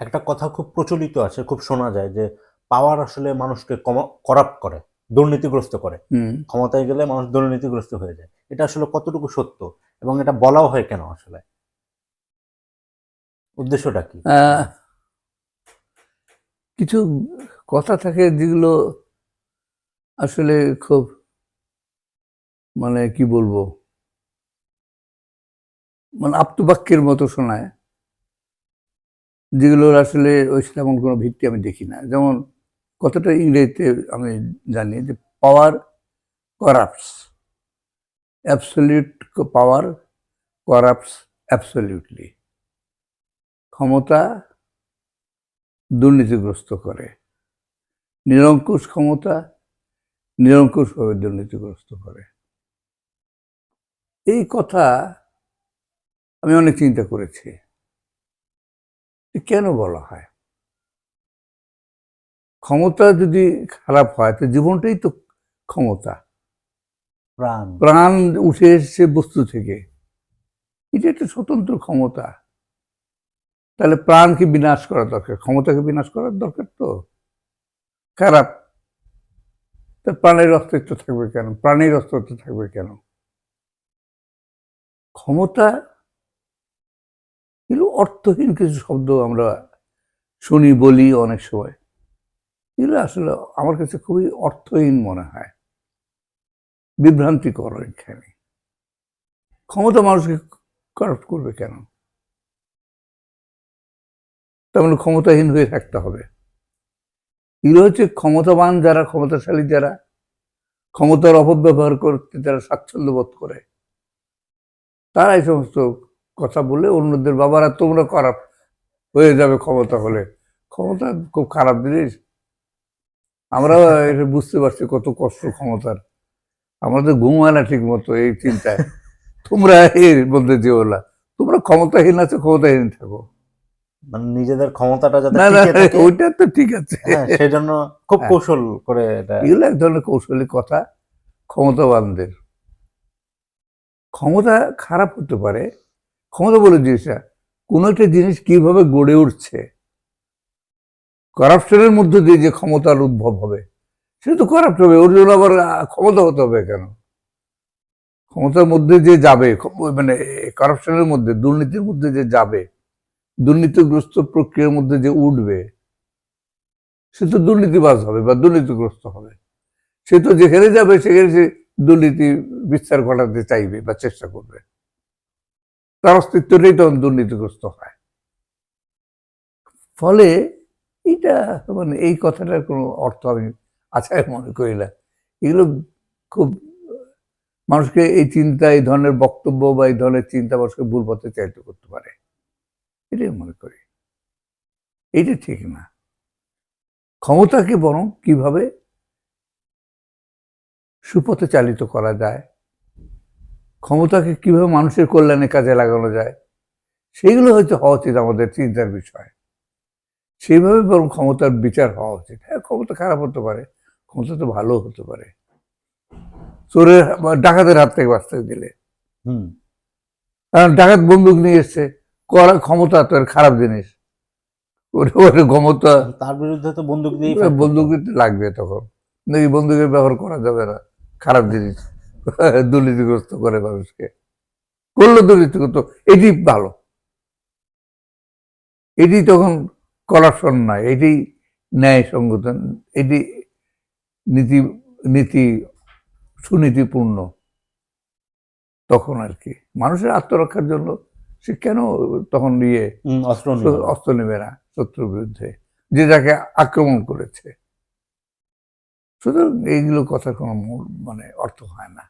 একটা কথা খুব প্রচলিত আছে খুব শোনা যায় যে পাওয়ার আসলে মানুষকে করাপ্ট করে দুর্নীতিগ্রস্ত করে। হুম। ক্ষমতায় গেলে মানুষ দুর্নীতিগ্রস্ত হয়ে যায়। এটা আসলে কতটুকু সত্য এবং এটা বলাও হয় কেন আসলে? উদ্দেশ্যটা কি? কিছু কথা থাকে যেগুলো আসলে খুব মানে কি বলব? মানে আপ্তবাক্যের মতো শোনায়। যেগুলোর আসলে ওই তেমন কোনো ভিত্তি আমি দেখি না। যেমন কতটা ইংরেজিতে আমি জানি যে পাওয়ার করাপস অ্যাবসলিউট পাওয়ার করাপস অ্যাবসলিউটলি ক্ষমতা দুর্নীতিগ্রস্ত করে। নিরঙ্কুশ ক্ষমতা নিরঙ্কুশভাবে দুর্নীতিগ্রস্ত করে। এই কথা আমি অনেক চিন্তা করেছি। কেন বলা হয়? ক্ষমতা যদি খারাপ হয় তো জীবনটাই তো ক্ষমতা। প্রাণ। প্রাণ উঠে এসেছে বস্তু থেকে। এটা একটা স্বতন্ত্র ক্ষমতা। তাহলে প্রাণকে বিনাশ করা দরকার। ক্ষমতাকে বিনাশ করার দরকার তো। খারাপ। তা প্রাণের অস্তিত্ব থাকবে কেন? প্রাণের অস্তিত্ব থাকবে কেন? ক্ষমতা অর্থহীন কিছু শব্দ আমরা শুনি, বলি অনেক সময়। এগুলো আসলে আমার কাছে খুবই অর্থহীন মনে হয়। বিভ্রান্তিকর এখানে। ক্ষমতা মানুষকে করাপ্ট করবে কেন? তার মানে ক্ষমতাহীন হয়ে থাকতে হবে। এগুলো হচ্ছে ক্ষমতাবান যারা, ক্ষমতাশালী যারা, ক্ষমতার অপব্যবহার করতে যারা স্বাচ্ছন্দ্য বোধ করে। তারা এই সমস্ত কথা বলে অন্যদের বাবারা তোমরা খারাপ হয়ে যাবে ক্ষমতা হলে। ক্ষমতা খুব খারাপ জিনিস। আমরা এটা বুঝতে পারছি কত কষ্ট ক্ষমতার। আমাদের ঘুম হয় না ঠিক মতো এই চিন্তায়। তোমরা এর মধ্যে যেও না। তোমরা ক্ষমতাহীন আছো ক্ষমতাহীন থাকো। মানে নিজেদের ক্ষমতাটা যাতে ওইটা তো ঠিক আছে। হ্যাঁ, সেই জন্য খুব হ্যাঁ। কৌশল করে এটা। এগুলো এক ধরনের কৌশলী কথা ক্ষমতাবানদের। ক্ষমতা খারাপ হতে পারে ক্ষমতা বলে জিনিসটা কোনো একটা জিনিস কীভাবে গড়ে উঠছে? করাপশনের মধ্যে দিয়ে যে ক্ষমতার উদ্ভব হবে, সেটা তো করাপ্ট হবে, ওর জন্য আবার ক্ষমতা হতে হবে কেন? ক্ষমতার মধ্যে যে যাবে মানে করাপশনের মধ্যে, দুর্নীতির মধ্যে যে যাবে, দুর্নীতিগ্রস্ত প্রক্রিয়ার মধ্যে যে উঠবে, সে তো দুর্নীতিবাজ হবে বা দুর্নীতিগ্রস্ত হবে। সে তো যেখানে যাবে, সেখানে সে দুর্নীতি বিস্তার ঘটাতে চাইবে বা চেষ্টা করবে। তার অস্তিত্বটাই তখন দুর্নীতিগ্রস্ত হয়। ফলে এটা মানে এই কথাটার কোনো অর্থ আমি আছে মনে করি না। এগুলো খুব, মানুষকে এই চিন্তা, এই ধরনের বক্তব্য বা এই ধরনের চিন্তা মানুষকে ভুল পথে চালিত করতে পারে। এটাই মনে করি। এইটা ঠিক না। ক্ষমতাকে বরং কীভাবে সুপথে চালিত করা যায় ক্ষমতাকে কীভাবে মানুষের কল্যাণে কাজে লাগানো যায় সেইগুলো হয়তো হওয়া উচিত আমাদের চিন্তার বিষয়। সেইভাবে বরং ক্ষমতার বিচার হওয়া উচিত। হ্যাঁ ক্ষমতা খারাপ হতে পারে ক্ষমতা তো ভালো হতে পারে। চোরের ডাকাতের হাত থেকে বাঁচতে দিলে হুম। কারণ ডাকাত বন্দুক নিয়ে এসছে করা ক্ষমতা তো খারাপ জিনিস। ক্ষমতা। তার বিরুদ্ধে তো বন্দুক নিয়ে বন্দুক লাগবে তখন। নাকি বন্দুকের ব্যবহার করা যাবে না? খারাপ জিনিস। দুর্নীতিগ্রস্ত করে মানুষকে। করল দুর্নীতিগ্রস্ত এটি ভালো। এটি তখন করাপশন নয় এটি ন্যায় সঙ্গত এটি নীতি নীতি সুনীতিপূর্ণ। তখন আর কি মানুষের আত্মরক্ষার জন্য সে কেন তখন ইয়ে নিয়ে অস্ত্র নেবে না শত্রুর বিরুদ্ধে যে যাকে আক্রমণ করেছে। সুতরাং এইগুলো কথার কোনো মূল মানে অর্থ হয় না।